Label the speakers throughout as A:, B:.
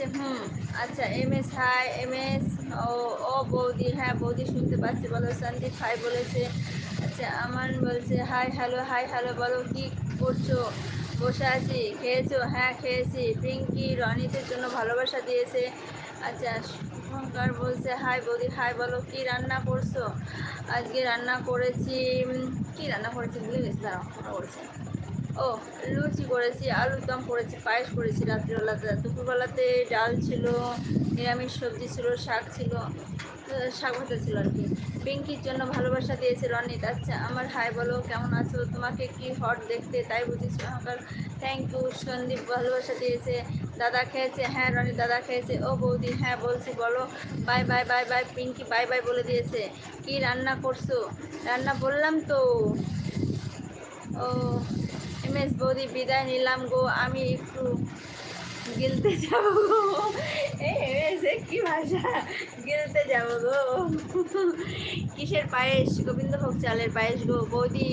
A: লিখেছে হুম। আচ্ছা M S hi M S ও ও বৌদি হ্যাঁ বৌদি শুনতে পাচ্ছি বলো সন্দীপ হাই বলেছে। আচ্ছা আমান বলছে হাই হ্যালো হাই হ্যালো বলো কি করছ? বসে আছি খেয়েছো? হ্যাঁ খেয়েছি। পিঙ্কি রনিতের জন্য ভালোবাসা দিয়েছে। আচ্ছা শুভঙ্কর বলছে হাই বৌদি হাই বলো কি রান্না করছ? আজকে রান্না করেছি কি রান্না করেছি ভুলে গেছি দাঁড়াও মনে করছে ও লুচি করেছি, আলুর দম করেছি, পায়েস করেছি রাত্রিবেলাতে। দুপুরবেলাতে ডাল ছিল, নিরামিষ সবজি ছিল, শাক ছিল শাক ভাজা ছিল আর কি। পিঙ্কির জন্য ভালোবাসা দিয়েছে রনিত। আচ্ছা আমার হাই বলো, কেমন আছো? তোমাকে কি হট দেখতে তাই বুঝেছি আমার থ্যাংক ইউ সন্দীপ ভালোবাসা দিয়েছে। দাদা খেয়েছে হ্যাঁ রনি দাদা খেয়েছে। ও বৌদি হ্যাঁ বলছি বলো। Bye bye bye bye, Pinky, bye bye বলে দিয়েছে। কি রান্না করছ? রান্না বললাম তো। ও এম বৌদি বিদায় নিলাম গো আমি একটু গিলতে যাব গো। এম কি ভাষা? গিলতে যাব গো। কিসের পায়েস? গোবিন্দভোগ চালের পায়েস গো, বৌদি।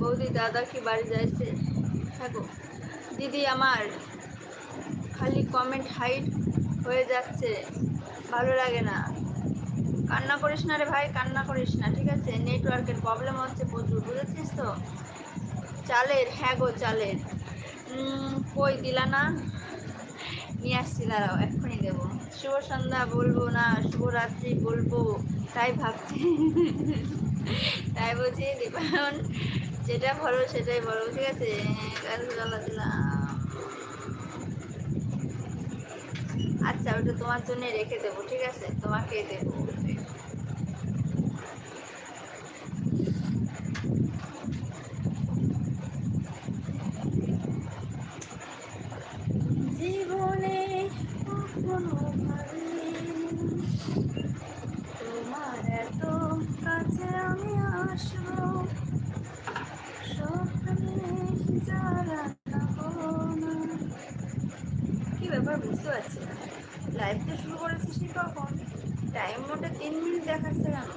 A: বৌদি, দাদা কি বাড়ি যাইছে? থাকো। দিদি আমার, খালি কমেন্ট হাইট হয়ে যাচ্ছে। ভালো লাগে না। কান্না করিস না রে ভাই, কান্না করিস না, ঠিক আছে? নেটওয়ার্কের প্রবলেম হচ্ছে প্রচুর, বুঝেছিস তো? চালের হ্যাঁ গো, চালের। কই দিলা না? নিয়ে আসছি, দাঁড়াও, এক্ষুনি দেবো। শুভ সন্ধ্যা, বলব না শুভরাত্রি বলব, তাই ভাবছি। তাই বলছি দীপায়ন যেটা ভালো সেটাই বলো, ঠিক আছে? গাছগুলো দিলাম। আচ্ছা ওটা তোমার জন্য রেখে দেবো, ঠিক আছে? তোমাকে দেবো। ব্যাপার বুঝতে পারছি না। লাইভটা শুরু করেছিস কখন? টাইম মোটে তিন মিনিট দেখাচ্ছে কেন?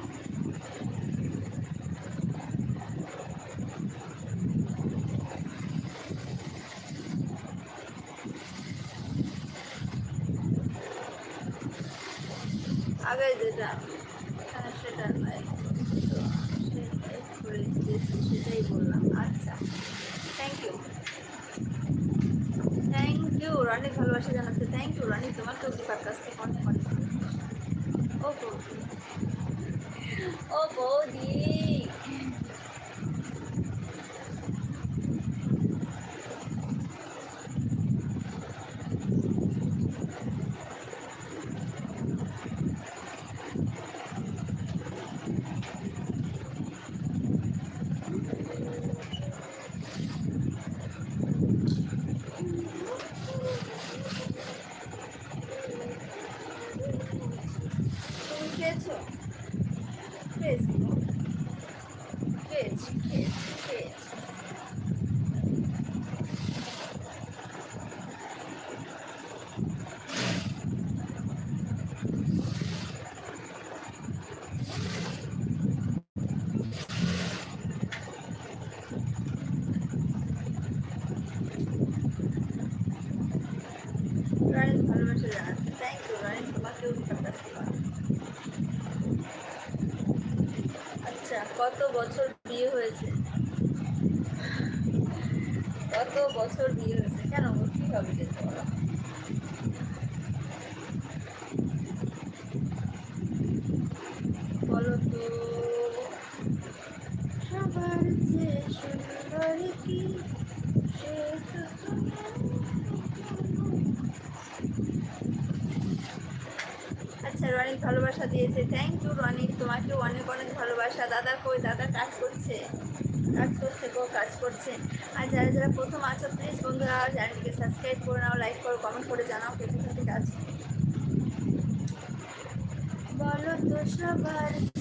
A: আগে যেটা হ্যাঁ সেটা দিয়েছি সেটাই বললাম। আচ্ছা থ্যাংক ইউ ইউ ভালোবাসা জানাতে। থ্যাংক ইউ রানী তো দীপার কাছ থেকে অনেক অনেক। ও বৌদি। ও বৌদি তুমি খেয়েছো খেয়েছি খেয়েছি খেয়েছি খেয়েছি রানী ভালোবাসা জানাচ্ছে থ্যাংক ইউ রানী তোমাকেও দীপার কাছ থেকে অনেক আচ্ছা কত বছর বিয়ে হয়েছে? কত বছর বিয়ে হয়েছে? কেন? কি হবে যেতে বলো বলো তো। সবার কি সে তো অনেক ভালোবাসা দিয়েছে। Thank you Ronik. তোমাকেও অনেক অনেক ভালোবাসা। দাদা কই? দাদা কাজ করছে। কাজ করছে গো, কাজ করছে। আর যারা যারা প্রথম আছো প্লিজ বন্ধুরা, চ্যানেলটিকে সাবস্ক্রাইব করে নাও লাইক করো কমেন্ট করে জানাও কে কোথা থেকে বলো তো সবার।